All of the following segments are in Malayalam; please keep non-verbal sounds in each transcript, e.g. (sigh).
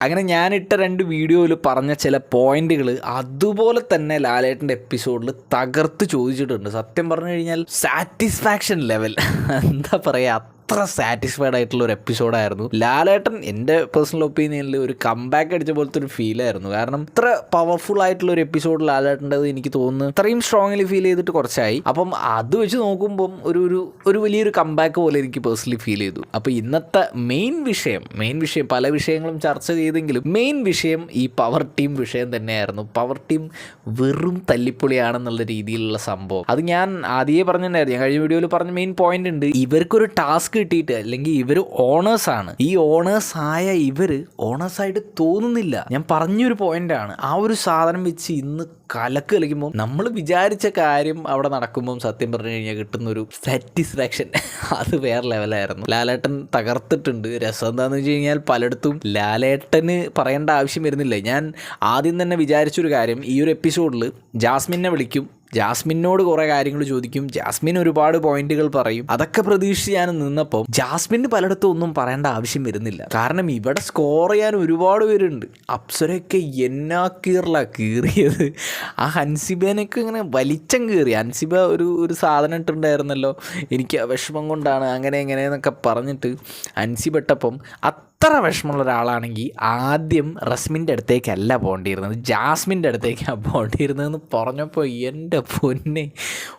അങ്ങനെ ഞാനിട്ട രണ്ട് വീഡിയോയിൽ പറഞ്ഞ ചില പോയിന്റുകൾ അതുപോലെ തന്നെ ലാലേട്ടന്റെ എപ്പിസോഡിൽ തകർത്ത് ചോദിച്ചിട്ടുണ്ട്. സത്യം പറഞ്ഞു കഴിഞ്ഞാൽ സാറ്റിസ്ഫാക്ഷൻ ലെവൽ. (laughs) എന്താ പറയുക അത്ര സാറ്റിസ്ഫൈഡ് ആയിട്ടുള്ള ഒരു എപ്പിസോഡായിരുന്നു ലാലേട്ടൻ എന്റെ പേഴ്സണൽ ഒപ്പീനിയനിൽ ഒരു കംബാക്ക് അടിച്ച പോലത്തെ ഒരു ഫീലായിരുന്നു കാരണം ഇത്ര പവർഫുൾ ആയിട്ടുള്ള ഒരു എപ്പിസോഡ് ലാലേട്ടന്റെത് എനിക്ക് തോന്നുന്നു. ഇത്രയും സ്ട്രോങ്ലി ഫീൽ ചെയ്തിട്ട് കുറച്ചായി. അപ്പം അത് വെച്ച് നോക്കുമ്പം ഒരു ഒരു ഒരു വലിയൊരു കംബാക്ക് പോലെ എനിക്ക് പേഴ്സണലി ഫീൽ ചെയ്തു. അപ്പോൾ ഇന്നത്തെ മെയിൻ വിഷയം മെയിൻ വിഷയം പല വിഷയങ്ങളും ചർച്ച ചെയ്തെങ്കിലും മെയിൻ വിഷയം ഈ പവർ ടീം വിഷയം തന്നെയായിരുന്നു. പവർ ടീം വെറും തല്ലിപ്പൊളിയാണെന്നുള്ള രീതിയിലുള്ള സംഭവം. അത് ഞാൻ ആദ്യമേ പറഞ്ഞിട്ടുണ്ടായിരുന്നു. ഞാൻ കഴിഞ്ഞ വീഡിയോയിൽ പറഞ്ഞ മെയിൻ പോയിന്റ് ഉണ്ട്. ഇവർക്കൊരു ടാസ്ക് കിട്ടിയിട്ട് അല്ലെങ്കിൽ ഇവർ ഓണേഴ്സ് ആണ്. ഈ ഓണേഴ്സ് ആയ ഇവർ ഓണേഴ്സ് ആയിട്ട് തോന്നുന്നില്ല. ഞാൻ പറഞ്ഞൊരു പോയിന്റ് ആണ്. ആ ഒരു സാധനം വെച്ച് ഇന്ന് കലക്ക് കളിക്കുമ്പോൾ നമ്മൾ വിചാരിച്ച കാര്യം അവിടെ നടക്കുമ്പോൾ സത്യം പറഞ്ഞു കഴിഞ്ഞാൽ കിട്ടുന്ന ഒരു സാറ്റിസ്ഫാക്ഷൻ അത് വേറെ ലെവലായിരുന്നു ലാലേട്ടൻ തകർത്തിട്ടുണ്ട്. രസം എന്താണെന്ന് വെച്ച് കഴിഞ്ഞാൽ പലയിടത്തും ലാലേട്ടന് പറയേണ്ട ആവശ്യം വരുന്നില്ല. ഞാൻ ആദ്യം തന്നെ വിചാരിച്ചൊരു കാര്യം ഈ ഒരു എപ്പിസോഡിൽ ജാസ്മിനെ വിളിക്കും. ജാസ്മിനോട് കുറേ കാര്യങ്ങൾ ചോദിക്കും. ജാസ്മിൻ ഒരുപാട് പോയിന്റുകൾ പറയും. അതൊക്കെ പ്രതീക്ഷിച്ച് ഞാൻ നിന്നപ്പോൾ ജാസ്മിന് പലയിടത്തും ഒന്നും പറയേണ്ട ആവശ്യം വരുന്നില്ല. കാരണം ഇവിടെ സ്കോർ ചെയ്യാൻ ഒരുപാട് പേരുണ്ട്. അപ്സരയൊക്കെ എന്നാ കീറല കീറിയത്? ആ ഹൻസിബേനൊക്കെ ഇങ്ങനെ വലിച്ചം കയറി ഹൻസിബ ഒരു ഒരു സാധനം ഇട്ടുണ്ടായിരുന്നല്ലോ എനിക്ക് വിഷമം കൊണ്ടാണ് അങ്ങനെ ഇങ്ങനെ എന്നൊക്കെ പറഞ്ഞിട്ട് ഹൻസിബട്ടപ്പം അത്ര വിഷമമുള്ള ഒരാളാണെങ്കിൽ ആദ്യം റസ്മിന്റെ അടുത്തേക്കല്ല പോകേണ്ടിയിരുന്നത്. ജാസ്മിന്റെ അടുത്തേക്കാണ് പോകേണ്ടിയിരുന്നതെന്ന് പറഞ്ഞപ്പോൾ എന്റെ പൊന്നെ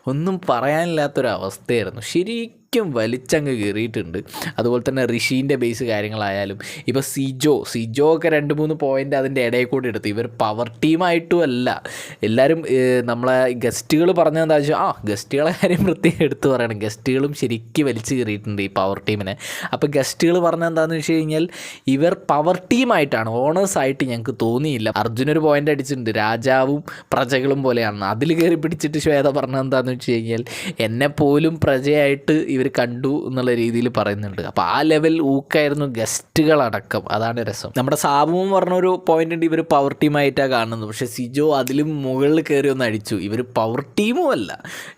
ഒന്നും പറയാനില്ലാത്തൊരവസ്ഥയായിരുന്നു. ശരിക്കും വലിച്ചങ്ങ് കയറിയിട്ടുണ്ട് അതുപോലെ തന്നെ ഋഷീന്റെ ബേസ് കാര്യങ്ങളായാലും ഇപ്പോൾ സിജോ സിജോ ഒക്കെ രണ്ട് മൂന്ന് പോയിന്റ് അതിന്റെ ഇടയിൽ കൂടി എടുത്ത്. ഇവർ പവർ ടീമായിട്ടും അല്ല. എല്ലാവരും നമ്മളെ ഗസ്റ്റുകൾ പറഞ്ഞത് എന്താ വെച്ചാൽ ആ ഗസ്റ്റുകളെ കാര്യം പ്രത്യേകം എടുത്തു പറയണം. ഗസ്റ്റുകളും ശരിക്കും വലിച്ചു കയറിയിട്ടുണ്ട് ഈ പവർ ടീമിനെ അപ്പോൾ ഗസ്റ്റുകൾ പറഞ്ഞത് എന്താണെന്ന് വെച്ച് കഴിഞ്ഞാൽ ഇവർ പവർ ടീമായിട്ടാണ് ഓണേഴ്സായിട്ട് ഞങ്ങൾക്ക് തോന്നിയില്ല. അർജുൻ ഒരു പോയിന്റ് അടിച്ചിട്ടുണ്ട് രാജാവും പ്രജകളും പോലെയാണ് അതിൽ കയറി പിടിച്ചിട്ട് ശ്വേത പറഞ്ഞത് എന്താണെന്ന് വെച്ച് കഴിഞ്ഞാൽ എന്നെപ്പോലും പ്രജയായിട്ട് ഇവർ കണ്ടു എന്നുള്ള രീതിയിൽ പറയുന്നുണ്ട്. അപ്പോൾ ആ ലെവൽ ഊക്കായിരുന്നു ഗസ്റ്റുകളടക്കം. അതാണ് രസം. നമ്മുടെ സാബുവും പറഞ്ഞൊരു പോയിന്റ് ഉണ്ട് ഇവർ പവർ ടീമായിട്ടാണ് കാണുന്നത്. പക്ഷേ സിജോ അതിലും മുകളിൽ കയറി ഒന്ന് അടിച്ചു. ഇവർ പവർ ടീമും അല്ല.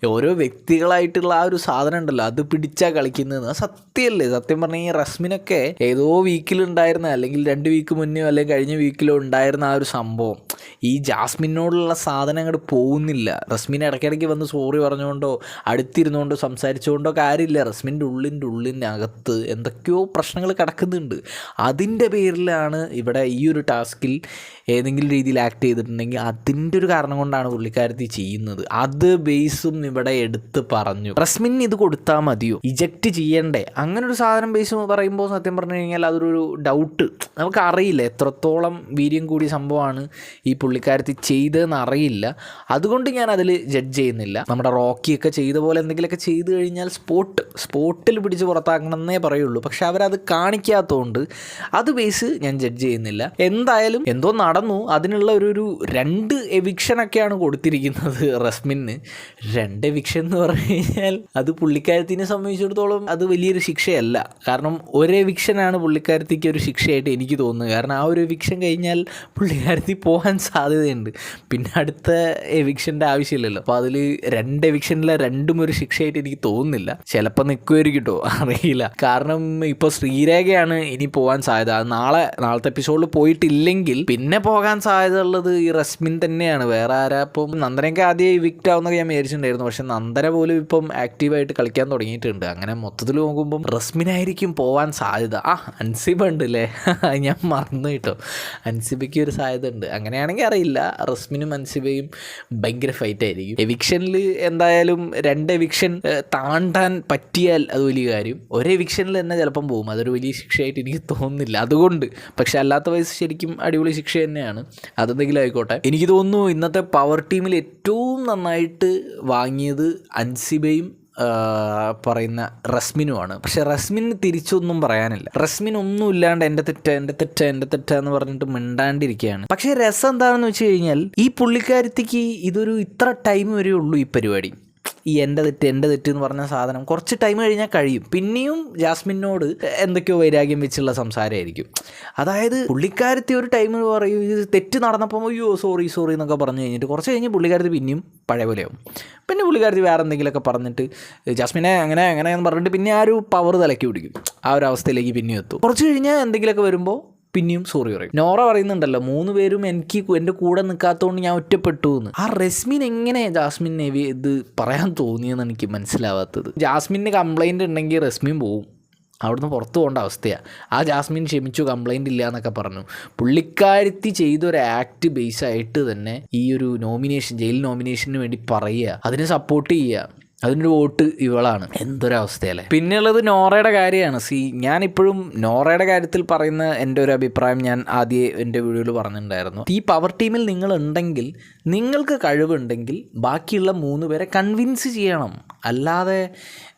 ഓരോ വ്യക്തികളായിട്ടുള്ള ആ ഒരു സാധനം ഉണ്ടല്ലോ അത് പിടിച്ചാൽ കളിക്കുന്നത്. സത്യമല്ലേ? സത്യം പറഞ്ഞാൽ ഈ റസ്മിനൊക്കെ ഏതോ വീക്കിലുണ്ടായിരുന്ന അല്ലെങ്കിൽ രണ്ട് വീക്ക് മുന്നേ അല്ലെങ്കിൽ കഴിഞ്ഞ വീക്കിലോ ഉണ്ടായിരുന്ന ആ ഒരു സംഭവം. ഈ ജാസ്മിനോടുള്ള സാധനം അങ്ങോട്ട് പോകുന്നില്ല. റസ്മിൻ ഇടയ്ക്കിടയ്ക്ക് വന്ന് സോറി പറഞ്ഞുകൊണ്ടോ അടുത്തിരുന്നുകൊണ്ടോ സംസാരിച്ചുകൊണ്ടോ കാര്യമില്ല. റസ്മിന്റെ ഉള്ളിന്റെ അകത്ത് എന്തൊക്കെയോ പ്രശ്നങ്ങൾ കിടക്കുന്നുണ്ട്. അതിന്റെ പേരിലാണ് ഇവിടെ ഈ ഒരു ടാസ്കിൽ ഏതെങ്കിലും രീതിയിൽ ആക്ട് ചെയ്തിട്ടുണ്ടെങ്കിൽ അതിന്റെ ഒരു കാരണം കൊണ്ടാണ് പുള്ളിക്കാരത്തി ചെയ്യുന്നത്. അത് ബേസും ഇവിടെ എടുത്ത് പറഞ്ഞു. റസ്മിൻ ഇത് കൊടുത്താൽ മതിയോ? ഇജക്റ്റ് ചെയ്യണ്ടേ? അങ്ങനെ ഒരു സാധനം ബേസ് പറയുമ്പോൾ സത്യം പറഞ്ഞു കഴിഞ്ഞാൽ അതൊരു ഡൗട്ട് നമുക്ക് അറിയില്ല. എത്രത്തോളം വീര്യം കൂടിയ സംഭവമാണ് പുള്ളിക്കാരത്തി ചെയ്തതെന്ന് അറിയില്ല അതുകൊണ്ട് ഞാൻ അതിൽ ജഡ്ജ് ചെയ്യുന്നില്ല. നമ്മുടെ റോക്കിയൊക്കെ ചെയ്ത പോലെ എന്തെങ്കിലുമൊക്കെ ചെയ്തു കഴിഞ്ഞാൽ സ്പോട്ട് സ്പോട്ടിൽ പിടിച്ച് പുറത്താക്കണമെന്നേ പറയുള്ളൂ. പക്ഷെ അവരത് കാണിക്കാത്തതുകൊണ്ട് അത് ബേസ് ഞാൻ ജഡ്ജ് ചെയ്യുന്നില്ല. എന്തായാലും എന്തോ നടന്നു. അതിനുള്ള ഒരു ഒരു രണ്ട് എവിക്ഷനൊക്കെയാണ് കൊടുത്തിരിക്കുന്നത് റസ്മിന്. രണ്ട് എവിക്ഷൻ എന്ന് പറഞ്ഞു കഴിഞ്ഞാൽ അത് പുള്ളിക്കാരത്തിനെ സംബന്ധിച്ചിടത്തോളം അത് വലിയൊരു ശിക്ഷയല്ല. കാരണം ഒരു എവിക്ഷനാണ് പുള്ളിക്കാരത്തിക്ക് ഒരു ശിക്ഷയായിട്ട് എനിക്ക് തോന്നുന്നത്. കാരണം ആ ഒരു എവിക്ഷൻ കഴിഞ്ഞാൽ പുള്ളിക്കാരത്തി പോകാൻ സാധ്യതയുണ്ട്. പിന്നെ അടുത്ത എവിക്ഷന്റെ ആവശ്യമില്ലല്ലോ. അപ്പോൾ അതിൽ രണ്ട് എവിക്ഷനിലെ രണ്ടും ഒരു ശിക്ഷയായിട്ട് എനിക്ക് തോന്നുന്നില്ല. ചിലപ്പോൾ നിൽക്കുമായിരിക്കും കേട്ടോ അറിയില്ല. കാരണം ഇപ്പോൾ ശ്രീരേഖയാണ് ഇനി പോകാൻ സാധ്യത. നാളെ നാളത്തെ എപ്പിസോഡിൽ പോയിട്ടില്ലെങ്കിൽ പിന്നെ പോകാൻ സാധ്യത ഉള്ളത് ഈ റസ്മിൻ തന്നെയാണ്. വേറെ ആരാ ഇപ്പം നന്ദനയൊക്കെ ആദ്യം ഇവിക്റ്റ് ആവുന്നൊക്കെ ഞാൻ വിചാരിച്ചിട്ടുണ്ടായിരുന്നു. പക്ഷെ നന്ദന പോലും ഇപ്പം ആക്റ്റീവായിട്ട് കളിക്കാൻ തുടങ്ങിയിട്ടുണ്ട്. അങ്ങനെ മൊത്തത്തിൽ നോക്കുമ്പം റസ്മിനായിരിക്കും പോകാൻ സാധ്യത. ആ അൻസിബ ഉണ്ട് അല്ലേ (laughs) ഞാൻ മറന്നു കേട്ടോ. അൻസിബയ്ക്ക് ഒരു സാധ്യത ഉണ്ട്. അങ്ങനെയാണെങ്കിൽ അറിയില്ല. റസ്മിനും അൻസിബയും ഭയങ്കര ഫൈറ്റ് ആയിരിക്കും. എവിക്ഷനിൽ എന്തായാലും രണ്ട് എവിക്ഷൻ താണ്ടാൻ പറ്റിയാൽ അത് വലിയ കാര്യം. ഒരേ എവിക്ഷനിൽ തന്നെ ചിലപ്പം പോകും. അതൊരു വലിയ ശിക്ഷയായിട്ട് എനിക്ക് തോന്നുന്നില്ല. അതുകൊണ്ട്. പക്ഷെ അല്ലാത്ത വയസ്സ് ശരിക്കും അടിപൊളി ശിക്ഷ തന്നെയാണ്. അതെന്തെങ്കിലും ആയിക്കോട്ടെ. എനിക്ക് തോന്നുന്നു ഇന്നത്തെ പവർ ടീമിൽ ഏറ്റവും നന്നായിട്ട് വാങ്ങിയത് അൻസിബയും പറയുന്ന റസ്മിനുമാണ് പക്ഷെ റസ്മിന് തിരിച്ചൊന്നും പറയാനില്ല. റസ്മിൻ ഒന്നും ഇല്ലാണ്ട് എന്റെ തെറ്റ എന്റെ തെറ്റ എന്റെ തെറ്റ എന്ന് പറഞ്ഞിട്ട് മിണ്ടാണ്ടിരിക്കുകയാണ്. പക്ഷെ രസം എന്താണെന്ന് വെച്ച് കഴിഞ്ഞാൽ ഈ പുള്ളിക്കാരത്തിക്ക് ഇതൊരു ഇത്ര ടൈം വരെ ഉള്ളൂ ഈ പരിപാടി. ഈ എന്റെ തെറ്റ് എന്റെ തെറ്റ് എന്ന് പറഞ്ഞ സാധനം കുറച്ച് ടൈം കഴിഞ്ഞാൽ കഴിയും. പിന്നെയും ജാസ്മിനോട് എന്തൊക്കെയോ വൈരാഗ്യം വെച്ചുള്ള സംസാരമായിരിക്കും. അതായത് പുള്ളിക്കാരത്തി ഒരു ടൈം പറയും ഇത് തെറ്റ് നടന്നപ്പോൾ അയ്യോ സോറി സോറി എന്നൊക്കെ പറഞ്ഞു കഴിഞ്ഞിട്ട് കുറച്ച് കഴിഞ്ഞ് പുള്ളിക്കാരത്തി പിന്നെയും പഴയ പോലെയാവും പിന്നെ പുള്ളിക്കാരത്തി വേറെ എന്തെങ്കിലുമൊക്കെ പറഞ്ഞിട്ട് ജാസ്മിനെ അങ്ങനെ അങ്ങനെ എന്ന് പറഞ്ഞിട്ട് പിന്നെ ആ ഒരു പവർ തലക്കി പിടിക്കും. ആ ഒരു അവസ്ഥയിലേക്ക് പിന്നെയും എത്തും. കുറച്ച് കഴിഞ്ഞാൽ എന്തെങ്കിലുമൊക്കെ വരുമ്പോൾ പിന്നെയും സോറി പറയും. നോറ പറയുന്നുണ്ടല്ലോ മൂന്ന് പേരും എനിക്ക് എന്റെ കൂടെ നിൽക്കാത്തതുകൊണ്ട് ഞാൻ ഒറ്റപ്പെട്ടു എന്ന് ആ റെസ്മിൻ എങ്ങനെ ജാസ്മിൻ ജാസ്മിനെ ഇത് പറയാൻ തോന്നിയെന്ന് എനിക്ക് മനസ്സിലാവാത്തത്. ജാസ്മിന് കംപ്ലൈന്റ് ഉണ്ടെങ്കിൽ റെസ്മിൻ പോവും. അവിടുന്ന് പുറത്തു പോകേണ്ട അവസ്ഥയാണ് ആ ജാസ്മിൻ ക്ഷമിച്ചു കംപ്ലൈന്റ് ഇല്ല എന്നൊക്കെ പറഞ്ഞു. പുള്ളിക്കാരത്തി ചെയ്തൊരു ആക്ട് ബേസ് ആയിട്ട് തന്നെ ഈ ഒരു നോമിനേഷൻ ജയിൽ നോമിനേഷന് വേണ്ടി പറയുക അതിനെ സപ്പോർട്ട് ചെയ്യുക. അതിനൊരു വോട്ട് ഇവളാണ്. എന്തൊരവസ്ഥയല്ലേ? പിന്നെയുള്ളത് നോറയുടെ കാര്യമാണ്. സി ഞാനിപ്പോഴും നോറയുടെ കാര്യത്തിൽ പറയുന്ന എന്റെ ഒരു അഭിപ്രായം ഞാൻ ആദ്യം എന്റെ വീഡിയോയിൽ പറഞ്ഞിട്ടുണ്ടായിരുന്നു. ഈ പവർ ടീമിൽ നിങ്ങൾ ഉണ്ടെങ്കിൽ നിങ്ങൾക്ക് കഴിവുണ്ടെങ്കിൽ ബാക്കിയുള്ള മൂന്ന് പേരെ കൺവിൻസ് ചെയ്യണം. അല്ലാതെ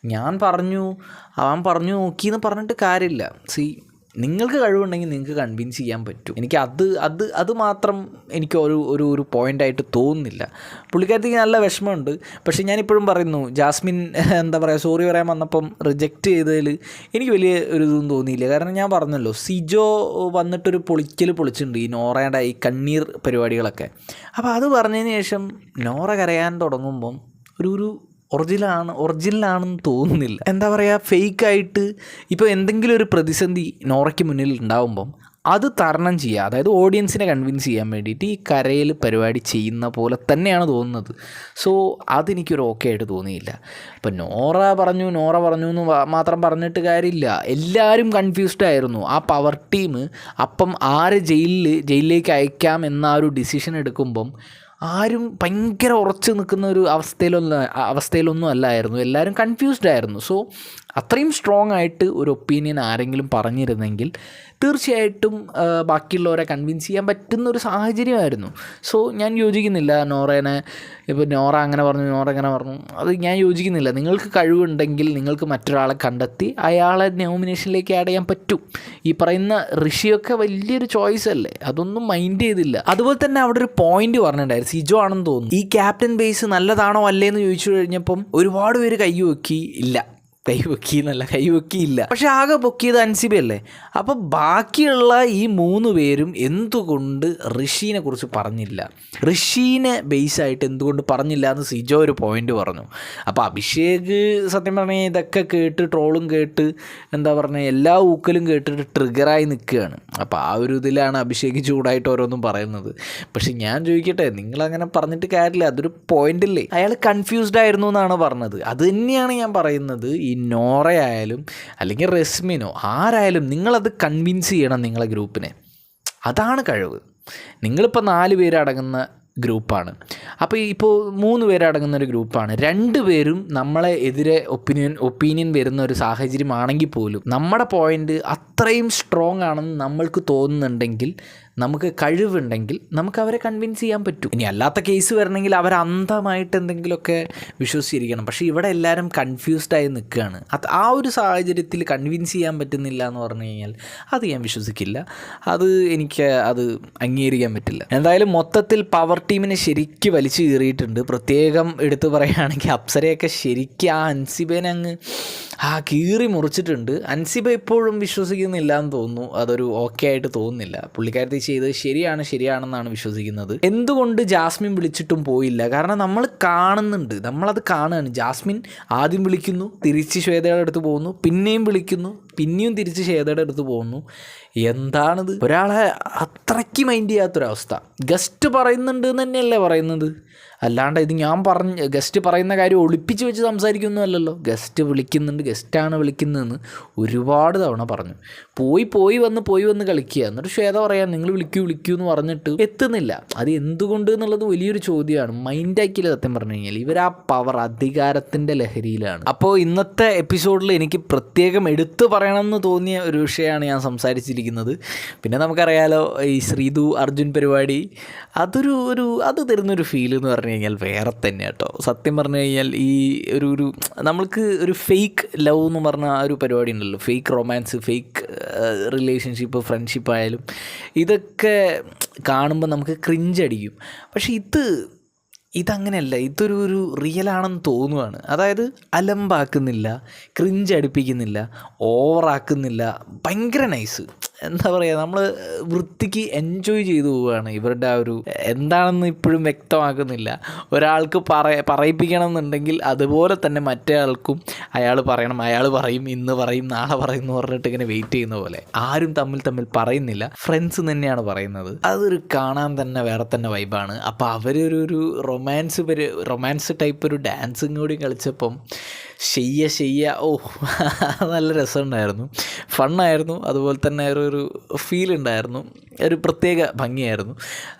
ഞാൻ പറഞ്ഞു അവൻ പറഞ്ഞു നോക്കിയെന്ന് പറഞ്ഞിട്ട് കാര്യമില്ല. സി നിങ്ങൾക്ക് കഴിവുണ്ടെങ്കിൽ നിങ്ങൾക്ക് കൺവിൻസ് ചെയ്യാൻ പറ്റും. എനിക്ക് അത് അത് അത് മാത്രം എനിക്ക് ഒരു ഒരു ഒരു പോയിന്റായിട്ട് തോന്നുന്നില്ല. പുള്ളിക്കാരത്തേക്ക് നല്ല വിഷമമുണ്ട്. പക്ഷേ ഞാനിപ്പോഴും പറയുന്നു ജാസ്മിൻ (laughs) എന്താ പറയുക സോറി പറയാൻ വന്നപ്പം റിജക്റ്റ് ചെയ്തതിൽ എനിക്ക് വലിയ ഒരു ഇതൊന്നും തോന്നിയില്ല. കാരണം ഞാൻ പറഞ്ഞല്ലോ സിജോ വന്നിട്ടൊരു പൊളിക്കൽ പൊളിച്ചിട്ടുണ്ട് ഈ നോറയുടെ ഈ കണ്ണീർ പരിപാടികളൊക്കെ. അപ്പോൾ അത് പറഞ്ഞതിന് ശേഷം നോറ കരയാൻ തുടങ്ങുമ്പം ഒരു ഒരു ഒറിജിനലാണ് ഒറിജിനലാണെന്ന് തോന്നുന്നില്ല. എന്താ പറയുക ഫേക്കായിട്ട് ഇപ്പോൾ എന്തെങ്കിലും ഒരു പ്രതിസന്ധി നോറയ്ക്ക് മുന്നിൽ ഉണ്ടാവുമ്പം അത് തരണം ചെയ്യുക അതായത് ഓഡിയൻസിനെ കൺവിൻസ് ചെയ്യാൻ വേണ്ടിയിട്ട് ഈ കരയിൽ പരിപാടി ചെയ്യുന്ന പോലെ തന്നെയാണ് തോന്നുന്നത്. സോ അതെനിക്കൊരു ഓക്കെ ആയിട്ട് തോന്നിയില്ല. ഇപ്പം നോറ പറഞ്ഞു നോറ പറഞ്ഞു എന്ന് മാത്രം പറഞ്ഞിട്ട് കാര്യമില്ല. എല്ലാവരും കൺഫ്യൂസ്ഡ് ആയിരുന്നു. ആ പവർ ടീം അപ്പം ആരെ ജയിലിൽ ജയിലിലേക്ക് അയക്കാം എന്ന ഒരു ഡിസിഷൻ എടുക്കുമ്പം ആരും ഭയങ്കര ഉറച്ചു നിൽക്കുന്ന ഒരു അവസ്ഥയിലൊന്നും അവസ്ഥയിലൊന്നും അല്ലായിരുന്നു. എല്ലാവരും കൺഫ്യൂസ്ഡ് ആയിരുന്നു. സോ അത്രയും സ്ട്രോങ് ആയിട്ട് ഒരു ഒപ്പീനിയൻ ആരെങ്കിലും പറഞ്ഞിരുന്നെങ്കിൽ തീർച്ചയായിട്ടും ബാക്കിയുള്ളവരെ കൺവിൻസ് ചെയ്യാൻ പറ്റുന്ന ഒരു സാഹചര്യമായിരുന്നു. സോ ഞാൻ യോജിക്കുന്നില്ല നോറേനെ. ഇപ്പോൾ നോറ അങ്ങനെ പറഞ്ഞു നോറ അങ്ങനെ പറഞ്ഞു. അത് ഞാൻ യോജിക്കുന്നില്ല. നിങ്ങൾക്ക് കഴിവുണ്ടെങ്കിൽ നിങ്ങൾക്ക് മറ്റൊരാളെ കണ്ടെത്തി അയാളെ നോമിനേഷനിലേക്ക് ആഡ് ചെയ്യാൻ പറ്റും. ഈ പറയുന്ന ഋഷിയൊക്കെ വലിയൊരു ചോയ്സ് അല്ലേ? അതൊന്നും മൈൻഡ് ചെയ്തില്ല. അതുപോലെ തന്നെ അവിടെ ഒരു പോയിന്റ് പറഞ്ഞിട്ടുണ്ടായിരുന്നു. സിജോ ആണെന്ന് തോന്നുന്നു. ഈ ക്യാപ്റ്റൻ ബേസ് നല്ലതാണോ അല്ലേ എന്ന് ചോദിച്ചു കഴിഞ്ഞപ്പം ഒരുപാട് പേര് കൈ വെക്കി ഇല്ല. കൈ പൊക്കി എന്നല്ല കൈ പൊക്കിയില്ല പക്ഷെ ആകെ പൊക്കിയത് അൻസിബയല്ലേ അപ്പോൾ ബാക്കിയുള്ള ഈ മൂന്ന് പേരും എന്തുകൊണ്ട് ഋഷീനെ കുറിച്ച് പറഞ്ഞില്ല? ഋഷീനെ ബേസായിട്ട് എന്തുകൊണ്ട് പറഞ്ഞില്ല എന്ന് സിജോ ഒരു പോയിന്റ് പറഞ്ഞു. അപ്പോൾ അഭിഷേക് സത്യം പറഞ്ഞാൽ ഇതൊക്കെ കേട്ട് ട്രോളും കേട്ട് എന്താ പറഞ്ഞാൽ എല്ലാ ഊക്കലും കേട്ടിട്ട് ട്രിഗറായി നിൽക്കുകയാണ്. അപ്പോൾ ആ ഒരു ഇതിലാണ് അഭിഷേക് ചൂടായിട്ട് ഓരോന്നും പറയുന്നത്. പക്ഷെ ഞാൻ ചോദിക്കട്ടെ നിങ്ങളങ്ങനെ പറഞ്ഞിട്ട് കാര്യമില്ല അതൊരു പോയിന്റ് ഇല്ലേ? അയാൾ കൺഫ്യൂസ്ഡ് ആയിരുന്നു എന്നാണ് പറഞ്ഞത്. അത് തന്നെയാണ് ഞാൻ പറയുന്നത്. ഈ നോറയായാലും അല്ലെങ്കിൽ റെസ്മിനോ ആരായാലും നിങ്ങളത് കൺവിൻസ് ചെയ്യണം നിങ്ങളെ ഗ്രൂപ്പിനെ. അതാണ് കഴിവ്. നിങ്ങളിപ്പോൾ നാല് പേരടങ്ങുന്ന ഗ്രൂപ്പാണ്. അപ്പോൾ ഇപ്പോൾ മൂന്ന് പേരടങ്ങുന്ന ഒരു ഗ്രൂപ്പാണ്. രണ്ട് പേരും നമ്മളെ എതിരെ ഒപ്പീനിയൻ ഒപ്പീനിയൻ വരുന്ന ഒരു സാഹചര്യമാണെങ്കിൽ പോലും നമ്മുടെ പോയിന്റ് അത്രയും സ്ട്രോങ് ആണെന്ന് നമ്മൾക്ക് തോന്നുന്നുണ്ടെങ്കിൽ നമുക്ക് കഴിവുണ്ടെങ്കിൽ നമുക്ക് അവരെ കൺവിൻസ് ചെയ്യാൻ പറ്റും. ഇനി അല്ലാത്ത കേസ് വരണമെങ്കിൽ അവർ അന്ധമായിട്ട് എന്തെങ്കിലുമൊക്കെ വിശ്വസിച്ചിരിക്കണം. പക്ഷേ ഇവിടെ എല്ലാവരും കൺഫ്യൂസ്ഡ് ആയി നിൽക്കുകയാണ്. അത് ആ ഒരു സാഹചര്യത്തിൽ കൺവിൻസ് ചെയ്യാൻ പറ്റുന്നില്ല എന്ന് പറഞ്ഞു കഴിഞ്ഞാൽ അത് ഞാൻ വിശ്വസിക്കില്ല. അത് എനിക്ക് അത് അംഗീകരിക്കാൻ പറ്റില്ല. എന്തായാലും മൊത്തത്തിൽ പവർ ടീമിനെ ശരിക്ക് വലിച്ചു കീറിയിട്ടുണ്ട്. പ്രത്യേകം എടുത്തു പറയുകയാണെങ്കിൽ അപ്സരയൊക്കെ ശരിക്കും ആ അൻസിബേനെ അങ്ങ് ആ കീറി മുറിച്ചിട്ടുണ്ട്. അൻസിബ ഇപ്പോഴും വിശ്വസിക്കുന്നില്ല എന്ന് തോന്നുന്നു. അതൊരു ഓക്കെ ആയിട്ട് തോന്നുന്നില്ല. പുള്ളിക്കാരത്തി ചെയ്തത് ശരിയാണ് ശരിയാണെന്നാണ് വിശ്വസിക്കുന്നത്. എന്തുകൊണ്ട് ജാസ്മിൻ വിളിച്ചിട്ടും പോയില്ല? കാരണം നമ്മൾ കാണുന്നുണ്ട്. നമ്മളത് കാണുകയാണ്. ജാസ്മിൻ ആദ്യം വിളിക്കുന്നു തിരിച്ച് ശ്വേതയുടെ അടുത്ത് പോകുന്നു പിന്നെയും വിളിക്കുന്നു പിന്നെയും തിരിച്ച് ശ്വേതയുടെ അടുത്ത് പോകുന്നു. എന്താണിത്? ഒരാളെ അത്രയ്ക്ക് മൈൻഡ് ചെയ്യാത്തൊരവസ്ഥ. ഗസ്റ്റ് പറയുന്നുണ്ട് എന്ന് തന്നെയല്ലേ പറയുന്നത്? അല്ലാണ്ട് ഇത് ഞാൻ പറഞ്ഞ് ഗസ്റ്റ് പറയുന്ന കാര്യം ഒളിപ്പിച്ച് വെച്ച് സംസാരിക്കുന്നതല്ലല്ലോ. ഗസ്റ്റ് വിളിക്കുന്നുണ്ട് ഗസ്റ്റാണ് വിളിക്കുന്നതെന്ന് ഒരുപാട് തവണ പറഞ്ഞു. പോയി പോയി വന്ന് പോയി വന്ന് കളിക്കുക. എന്നിട്ട് ശ്വേത പറയാം നിങ്ങൾ വിളിക്കൂ വിളിക്കൂ എന്ന് പറഞ്ഞിട്ട് എത്തുന്നില്ല. അത് എന്തുകൊണ്ട് എന്നുള്ളത് വലിയൊരു ചോദ്യമാണ്. മൈൻഡാക്കിയില്ല സത്യം പറഞ്ഞു കഴിഞ്ഞാൽ ഇവർ ആ പവർ അധികാരത്തിന്റെ ലഹരിയിലാണ്. അപ്പോൾ ഇന്നത്തെ എപ്പിസോഡിൽ എനിക്ക് പ്രത്യേകം എടുത്തു പറയണമെന്ന് തോന്നിയ ഒരു വിഷയമാണ് ഞാൻ സംസാരിച്ചിരിക്കുന്നത്. പിന്നെ നമുക്കറിയാലോ ഈ ശ്രീതു അർജുൻ പരിപാടി. അതൊരു ഒരു അത് തരുന്നൊരു ഫീൽ എന്ന് പറഞ്ഞു കഴിഞ്ഞാൽ വേറെ തന്നെ കേട്ടോ. സത്യം പറഞ്ഞു കഴിഞ്ഞാൽ ഈ ഒരു ഒരു നമ്മൾക്ക് ഒരു ഫേക്ക് ലവ് എന്ന് പറഞ്ഞ ആ ഒരു പരിപാടി ഉണ്ടല്ലോ. Fake romance fake relationship friendship ആയാലും ഇതൊക്കെ കാണുമ്പോൾ നമുക്ക് ക്രിഞ്ച് അടിക്കും. പക്ഷേ ഇത് ഇതങ്ങനെയല്ല. ഇതൊരു ഒരു റിയലാണെന്ന് തോന്നുവാണ്. അതായത് അലമ്പാക്കുന്നില്ല ക്രിഞ്ച് അടുപ്പിക്കുന്നില്ല ഓവറാക്കുന്നില്ല ഭയങ്കര നൈസ് എന്താ പറയുക നമ്മൾ വൃത്തിക്ക് എൻജോയ് ചെയ്തു പോവുകയാണ്. ഇവരുടെ ആ ഒരു എന്താണെന്ന് ഇപ്പോഴും വ്യക്തമാക്കുന്നില്ല. ഒരാൾക്ക് പറ പറയിപ്പിക്കണം എന്നുണ്ടെങ്കിൽ അതുപോലെ തന്നെ മറ്റേ ആൾക്കും അയാൾ പറയണം അയാൾ പറയും ഇന്ന് പറയും നാളെ പറയും എന്ന് പറഞ്ഞിട്ട് ഇങ്ങനെ വെയിറ്റ് ചെയ്യുന്ന പോലെ. ആരും തമ്മിൽ തമ്മിൽ പറയുന്നില്ല. ഫ്രണ്ട്സ് തന്നെയാണ് പറയുന്നത്. അതൊരു കാണാൻ തന്നെ വേറെ തന്നെ വൈബാണ് അപ്പോൾ അവരൊരു ഒരു റൊമാൻസ് റൊമാൻസ് ടൈപ്പ് ഒരു ഡാൻസും കൂടി കളിച്ചപ്പം ശയ്യ ശയ്യ ഓ (laughs) നല്ല രസമുണ്ടായിരുന്നു. ഫണ്ണായിരുന്നു. അതുപോലെ തന്നെ ഒരു ഒരു ഫീൽ ഉണ്ടായിരുന്നു. ഒരു പ്രത്യേക ഭംഗിയായിരുന്നു.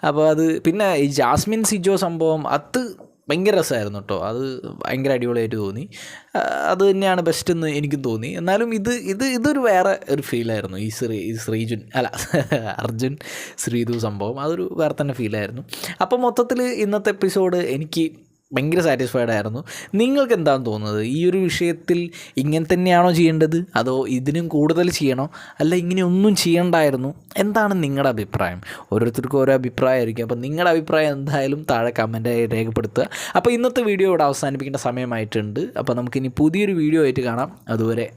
അപ്പോൾ അത് പിന്നെ ഈ ജാസ്മിൻ സിജോ സംഭവം അത് ഭയങ്കര രസമായിരുന്നു കേട്ടോ. അത് ഭയങ്കര അടിപൊളിയായിട്ട് തോന്നി. അത് തന്നെയാണ് ബെസ്റ്റ് എന്ന് എനിക്കും തോന്നി. എന്നാലും ഇത് ഇത് ഇതൊരു വേറെ ഒരു ഫീലായിരുന്നു ഈ ശ്രീ ഈ ശ്രീജുൻ അല്ല (laughs) അർജുൻ ശ്രീതു സംഭവം അതൊരു വേറെ തന്നെ ഫീലായിരുന്നു അപ്പോൾ മൊത്തത്തിൽ ഇന്നത്തെ എപ്പിസോഡ് എനിക്ക് ഭയങ്കര സാറ്റിസ്ഫൈഡ് ആയിരുന്നു. നിങ്ങൾക്ക് എന്താണ് തോന്നുന്നത്? ഈ ഒരു വിഷയത്തിൽ ഇങ്ങനെ തന്നെയാണോ ചെയ്യേണ്ടത്? അതോ ഇതിനും കൂടുതൽ ചെയ്യണോ? അല്ല ഇങ്ങനെയൊന്നും ചെയ്യേണ്ടായിരുന്നു? എന്താണ് നിങ്ങളുടെ അഭിപ്രായം? ഓരോരുത്തർക്കും ഓരോ അഭിപ്രായമായിരിക്കും അപ്പോൾ നിങ്ങളുടെ അഭിപ്രായം എന്തായാലും താഴെ കമന്റായി രേഖപ്പെടുത്തുക. അപ്പോൾ ഇന്നത്തെ വീഡിയോ ഇവിടെ അവസാനിപ്പിക്കേണ്ട സമയമായിട്ടുണ്ട്. അപ്പോൾ നമുക്കിനി പുതിയൊരു വീഡിയോ ആയിട്ട് കാണാം. അതുവരെ